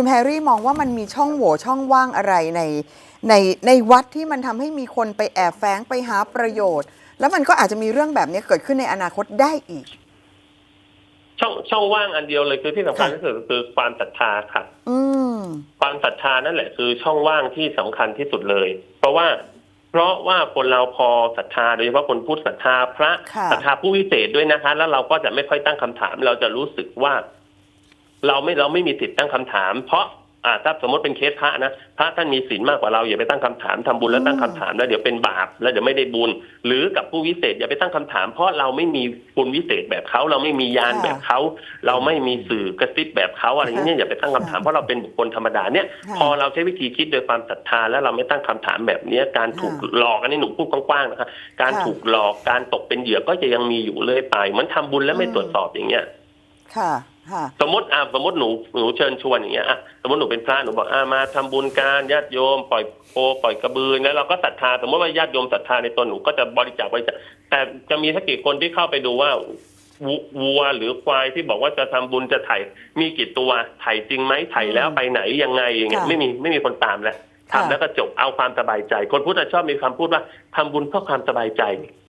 คุณแพรรี่มองว่ามันมีช่องโหว่ช่องว่างอะไรในในในวัดที่มันทำให้มีคนไปแอบแฝงไปหาประโยชน์ แล้วมันก็อาจจะมีเรื่องแบบนี้เกิดขึ้นในอนาคตได้อีก ช่องช่องว่างอันเดียวเลยคือที่สำคัญค่ะที่สุดก็คือความศรัทธาค่ะอืมความศรัทธานั่นแหละคือช่องว่างที่สำคัญที่สุดเลย เพราะว่า เพราะว่าคนเราพอศรัทธาโดยเฉพาะคนพุทธศรัทธาพระค่ะศรัทธาผู้วิเศษด้วยนะคะ แล้วเราก็จะไม่ค่อยตั้งคำถาม เราจะรู้สึกว่า เราไม่เราไม่มีสิทธิ์ตั้งคำถาม เพราะอ่าถ้าสมมติเป็นเคสพระนะพระท่านมีศีลมากกว่าเราอย่าไปตั้งคำถามทำบุญแล้วตั้งคำถามแล้วเดี๋ยวเป็นบาปแล้วเดี๋ยวไม่ได้บุญ หรือกับผู้วิเศษอย่าไปตั้งคำถาม เพราะเราไม่มีบุญวิเศษแบบเขาเราไม่มียานค่ะแบบเขาเราไม่มีสื่อกระซิบแบบเขาอะไรอย่างเงี้ยอย่าไปตั้งคำถามเพราะเราเป็นบุคคลธรรมดาเนี่ยค่ะพอเราใช้วิธีคิดโดยความศรัทธาแล้วเราไม่ตั้งคำถามแบบเนี้ยการถูกค่ะหลอกอันนี้หนูพูดกว้างๆนะคะการค่ะถูกหลอกการตกเป็นเหยื่อก็จะยังมีอยู่เรื่อยไปเหมือนทำบุญแล้วไม่อืมตรวจสอบอย่างเงี้ยค่ะ ค่ะ สมมติอ่าสมมติหนูหนูเชิญชวนอย่างเงี้ยอะสมมติหนูเป็นพระหนูบอกอ่ามาทำบุญการญาติโยมปล่อยโคปล่อยกระบือแล้วเราก็ศรัทธาสมมติว่าญาติโยมศรัทธาในตนหนูก็จะบริจาคบริจาคแต่จะมีสักกี่คนที่เข้าไปดูว่าวัววัวหรือควายที่บอกว่าจะทำบุญจะไถ่มีกี่ตัวไถ่จริงไหมไถ่แล้วไปไหนยังไงอย่างเงี้ยค่ะไม่มีไม่มีคนตามแล้วค่ะ ทำแล้วก็จบเอาความสบายใจ คนพุทธชอบมีคำพูดว่าทำบุญเพื่อความสบายใจ